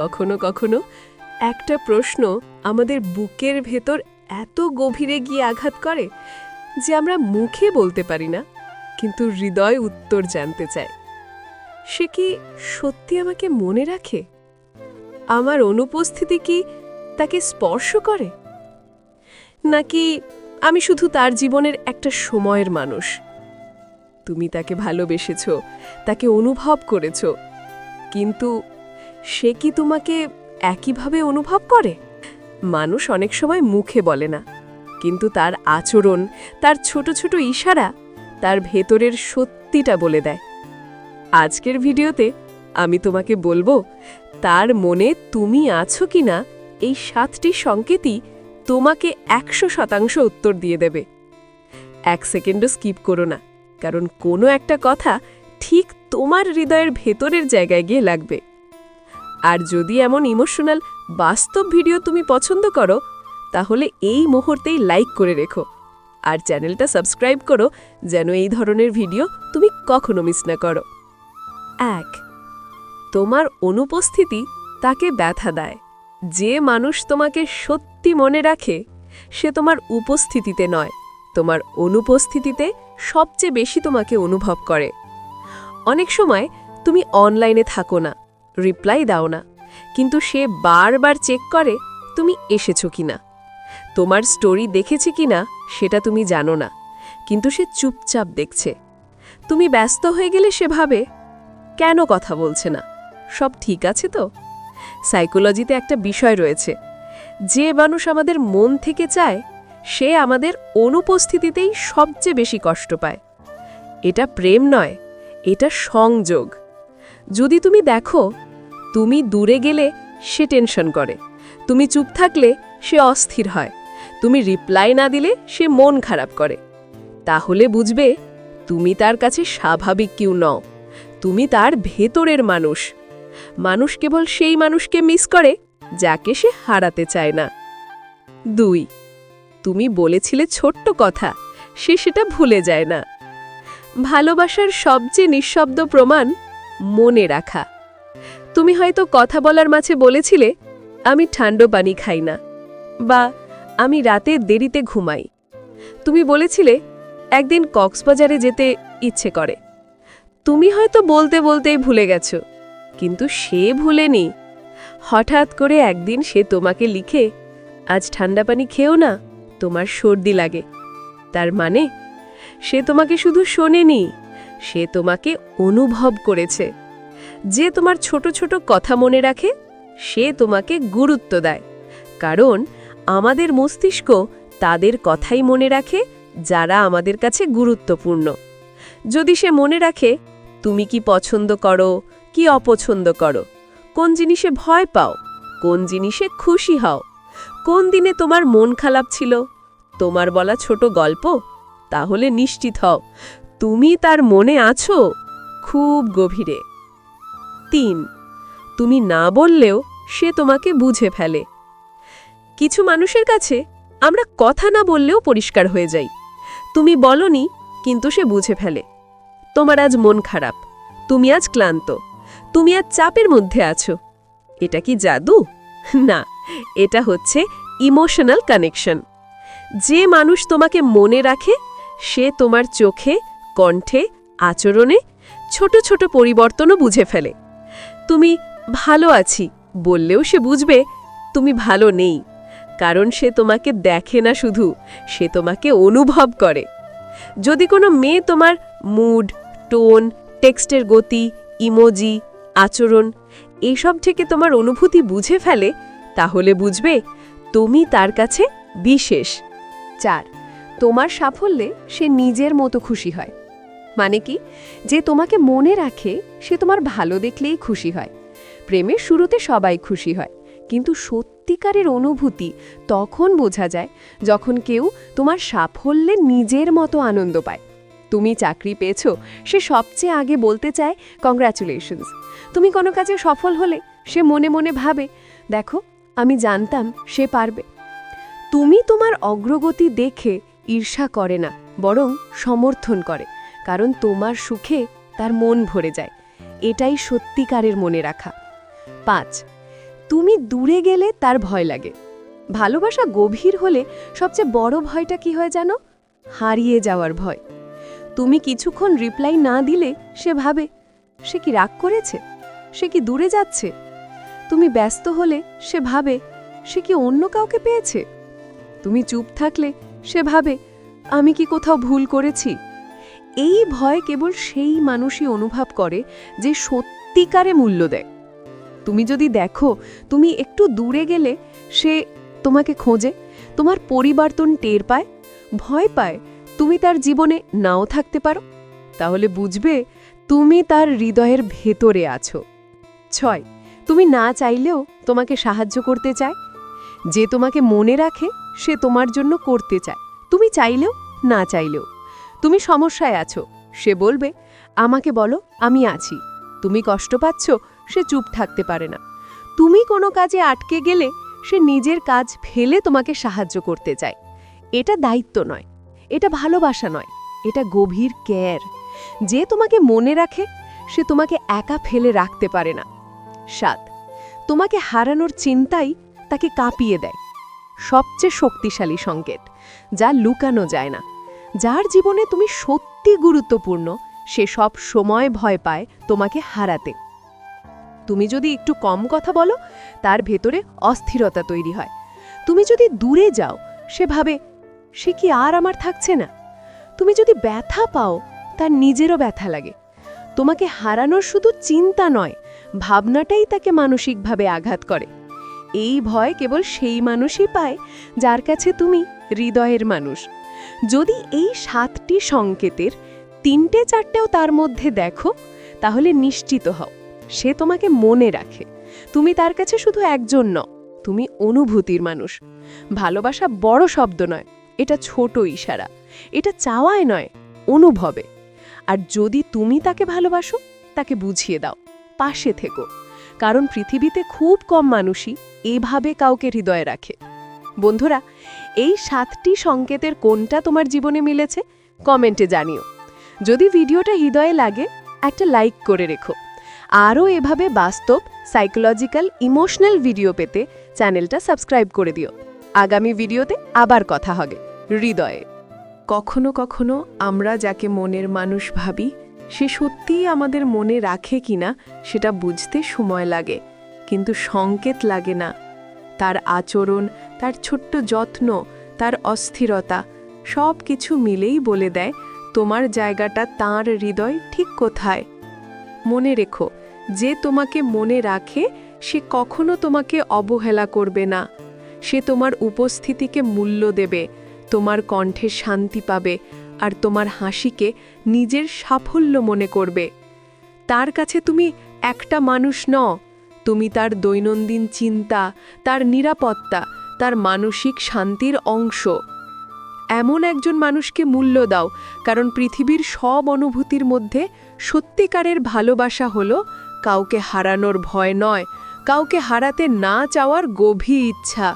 কখনো কখনো একটা প্রশ্ন আমাদের বুকের ভেতর এত গভীরে গিয়ে আঘাত করে যে আমরা মুখে বলতে পারি না, কিন্তু হৃদয় উত্তর জানতে চায়। সে কি সত্যি আমাকে মনে রাখে? আমার অনুপস্থিতি কি তাকে স্পর্শ করে? নাকি আমি শুধু তার জীবনের একটা সময়ের মানুষ? তুমি তাকে ভালোবেসেছ, তাকে অনুভব করেছ, কিন্তু সে কি তোমাকে একইভাবে অনুভব করে? মানুষ অনেক সময় মুখে বলে না, কিন্তু তার আচরণ, তার ছোট ছোট ইশারা, তার ভেতরের সত্যিটা বলে দেয়। আজকের ভিডিওতে আমি তোমাকে বলব, তার মনে তুমি আছো কিনা এই সাতটি সংকেতই তোমাকে একশো শতাংশ উত্তর দিয়ে দেবে। এক সেকেন্ডও স্কিপ করো না, কারণ কোনো একটা কথা ঠিক তোমার হৃদয়ের ভেতরের জায়গায় গিয়ে লাগবে। আর যদি এমন ইমোশনাল বাস্তব ভিডিও তুমি পছন্দ করো, তাহলে এই মুহূর্তেই লাইক করে রেখো। আর চ্যানেলটা সাবস্ক্রাইব করো যেন এই ধরনের ভিডিও তুমি কখনো মিস না করো। এক, তোমার অনুপস্থিতি তাকে ব্যথা দেয়। যে মানুষ তোমাকে সত্যি মনে রাখে, সে তোমার উপস্থিতিতে নয়। তোমার অনুপস্থিতিতে সবচেয়ে বেশি তোমাকে অনুভব করে। অনেক সময় তুমি অনলাইনে থাকো না রিপ্লাই দাও না। কিন্তু সে বারবার চেক করে, তুমি এসেছ কিনা তোমার স্টোরি দেখেছে কিনা সেটা তুমি জানো না। কিন্তু সে চুপচাপ দেখছে। তুমি ব্যস্ত হয়ে গেলে সে ভাবে কেন কথা বলছে না? সব ঠিক আছে তো? সাইকোলজিতে একটা বিষয় রয়েছে। যে মানুষ আমাদের মন থেকে চায়, সে আমাদের অনুপস্থিতিতেই সবচেয়ে বেশি কষ্ট পায়। এটা প্রেম নয়, এটা সংযোগ। যদি তুমি দেখো তুমি দূরে গেলে সে টেনশন করে। তুমি চুপ থাকলে সে অস্থির হয়। তুমি রিপ্লাই না দিলে সে মন খারাপ করে। তাহলে বুঝবে, তুমি তার কাছে স্বাভাবিক কেউ নও। তুমি তার ভেতরের মানুষ। মানুষ কেবল সেই মানুষকে মিস করে, যাকে সে হারাতে চায় না। দুই, তুমি বলেছিলে ছোট্ট কথা, সে সেটা ভুলে যায় না। ভালোবাসার সবচেয়ে নিঃশব্দ প্রমাণ মনে রাখা। তুমি হয়তো কথা বলার মাঝে বলেছিলে, আমি ঠান্ডা পানি খাই না, বা আমি রাতে দেরিতে ঘুমাই। তুমি বলেছিলে, একদিন কক্সবাজারে যেতে ইচ্ছে করে। তুমি হয়তো বলতে বলতেই ভুলে গেছ, কিন্তু সে ভুলেনি। হঠাৎ করে একদিন সে তোমাকে লিখে, আজ ঠান্ডা পানি খেও না, তোমার সর্দি লাগে। তার মানে সে তোমাকে শুধু শোনেনি, সে তোমাকে অনুভব করেছে। যে তোমার ছোট ছোট কথা মনে রাখে, সে তোমাকে গুরুত্ব দেয়। কারণ আমাদের মস্তিষ্ক তাদের কথাই মনে রাখে, যারা আমাদের কাছে গুরুত্বপূর্ণ। যদি সে মনে রাখে, তুমি কি পছন্দ করো? কি অপছন্দ করো? কোন জিনিসে ভয় পাও? কোন জিনিসে খুশি হও? কোন দিনে তোমার মন খারাপ ছিল? তোমার বলা ছোট গল্প? তাহলে নিশ্চিত হও। তুমি তার মনে আছো? খুব গভীরে। তিন। তুমি না বললেও সে তোমাকে বুঝে ফেলে। কিছু মানুষের কাছে আমরা কথা না বললেও পরিষ্কার হয়ে যাই। তুমি বলনি, কিন্তু সে বুঝে ফেলে। তোমার আজ মন খারাপ, তুমি আজ ক্লান্ত, তুমি আজ চাপের মধ্যে আছো। এটা কি জাদু? না, এটা হচ্ছে ইমোশনাল কানেকশন। যে মানুষ তোমাকে মনে রাখে, সে তোমার চোখে, কণ্ঠে, আচরণে ছোট ছোট পরিবর্তনও বুঝে ফেলে। তুমি ভালো আছি। বললেও সে বুঝবে তুমি ভালো নেই। কারণ সে তোমাকে দেখে না শুধু, সে তোমাকে অনুভব করে। যদি কোনো মেয়ে তোমার মুড, টোন, টেক্সটের গতি, ইমোজি, আচরণ এসব থেকে তোমার অনুভূতি বুঝে ফেলে, তাহলে বুঝবে তুমি তার কাছে বিশেষ। চার, তোমার সাফল্যে সে নিজের মতো খুশি হয়। মানে কি? যে তোমাকে মনে রাখে, সে তোমার ভালো দেখলেই খুশি হয়। প্রেমের শুরুতে সবাই খুশি হয়। কিন্তু সত্যিকারের অনুভূতি তখন বোঝা যায় যখন কেউ তোমার সাফল্যে নিজের মতো আনন্দ পায়। তুমি চাকরি পেয়েছ, সে সবচেয়ে আগে বলতে চায় কংগ্রাচুলেশনস তুমি কোনো কাজে সফল হলে, সে মনে মনে ভাবে, দেখো, আমি জানতাম সে পারবে। তুমি তোমার অগ্রগতি দেখে ঈর্ষা করে না, বরং সমর্থন করে। কারণ তোমার সুখে তার মন ভরে যায়। এটাই সত্যিকারের মনে রাখা। পাঁচ, তুমি দূরে গেলে তার ভয় লাগে। ভালোবাসা গভীর হলে সবচেয়ে বড় ভয়টা কি হয় জানো? হারিয়ে যাওয়ার ভয়। তুমি কিছুক্ষণ রিপ্লাই না দিলে সে ভাবে, সে কি রাগ করেছে? সে কি দূরে যাচ্ছে? তুমি ব্যস্ত হলে সে ভাবে, সে কি অন্য কাউকে পেয়েছে? তুমি চুপ থাকলে সে ভাবে, আমি কি কোথাও ভুল করেছি? এই ভয় কেবল সেই মানুষই অনুভব করে যে সত্যিকারে মূল্য দেয়। তুমি যদি দেখো, তুমি একটু দূরে গেলে সে তোমাকে খোঁজে, তোমার পরিবর্তন টের পায়, ভয় পায়, তুমি তার জীবনে নাও থাকতে পারো। তাহলে বুঝবে তুমি তার হৃদয়ের ভেতরে আছো। ছয়, তুমি না চাইলেও তোমাকে সাহায্য করতে চায়। যে তোমাকে মনে রাখে, সে তোমার জন্য করতে চায়। তুমি চাইলেও না চাইলেও। তুমি সমস্যায় আছো। সে বলবে, আমাকে বলো, আমি আছি। তুমি কষ্ট পাচ্ছ, সে চুপ থাকতে পারে না। তুমি কোনো কাজে আটকে গেলে, সে নিজের কাজ ফেলে তোমাকে সাহায্য করতে চায়। এটা দায়িত্ব নয়, এটা ভালোবাসা নয়, এটা গভীর কেয়ার। যে তোমাকে মনে রাখে, সে তোমাকে একা ফেলে রাখতে পারে না। সাত, তোমাকে হারানোর চিন্তাই তাকে কাঁপিয়ে দেয়। সবচেয়ে শক্তিশালী সংকেত, যা লুকানো যায় না। যার জীবনে তুমি সত্যি গুরুত্বপূর্ণ, সে সব সময় ভয় পায় তোমাকে হারাতে। তুমি যদি একটু কম কথা বলো, তার ভেতরে অস্থিরতা তৈরি হয়। তুমি যদি দূরে যাও, সে ভাবে, সে কি আর আমার থাকছে না? তুমি যদি ব্যথা পাও, তার নিজেরও ব্যথা লাগে। তোমাকে হারানোর শুধু চিন্তা নয়, ভাবনাটাই তাকে মানসিকভাবে আঘাত করে। এই ভয় কেবল সেই মানুষই পায়, যার কাছে তুমি হৃদয়ের মানুষ। যদি এই সাতটি সংকেতের তিনটে চারটেও তার মধ্যে দেখো, তাহলে নিশ্চিত হও, সে তোমাকে মনে রাখে। তুমি তার কাছে শুধু একজন ন তুমি অনুভূতির মানুষ। ভালোবাসা বড় শব্দ নয়, এটা ছোট ইশারা। এটা চাওয়ায় নয়, অনুভবে। আর যদি তুমি তাকে ভালোবাসো, তাকে বুঝিয়ে দাও, পাশে থেকো। কারণ পৃথিবীতে খুব কম মানুষই এভাবে কাউকে হৃদয়ে রাখে। বন্ধুরা এই সাতটি সংকেতের কোনটা তোমার জীবনে মিলেছে? কমেন্টে জানিও। যদি ভিডিওটা হৃদয়ে লাগে, একটা লাইক করে রেখো। আরও এভাবে বাস্তব, সাইকোলজিক্যাল, ইমোশনাল ভিডিও পেতে চ্যানেলটা সাবস্ক্রাইব করে দিও। আগামী ভিডিওতে আবার কথা হবে। হৃদয়ে। কখনো কখনো আমরা যাকে মনের মানুষ ভাবি, সে সত্যিই আমাদের মনে রাখে কিনা সেটা বুঝতে সময় লাগে। কিন্তু সংকেত লাগে না। তার আচরণ, তার ছোট্ট যত্ন, তার অস্থিরতা, সব কিছু মিলেই বলে দেয়, তোমার জায়গাটা তার হৃদয় ঠিক কোথায়? মনে রেখো, যে তোমাকে মনে রাখে, সে কখনো তোমাকে অবহেলা করবে না। সে তোমার উপস্থিতিকে মূল্য দেবে, তোমার কণ্ঠে শান্তি পাবে, আর তোমার হাসিকে নিজের সাফল্য মনে করবে। তার কাছে তুমি একটা মানুষ ন তুমি তার দৈনন্দিন চিন্তা, তার নিরাপত্তা, তার মানসিক শান্তির অংশ। এমন একজন মানুষকে মূল্য দাও, কারণ পৃথিবীর সব অনুভূতির মধ্যে সত্যিকারের ভালোবাসা হল কাউকে হারানোর ভয় নয়, কাউকে হারাতে না চাওয়ার গভীর ইচ্ছা।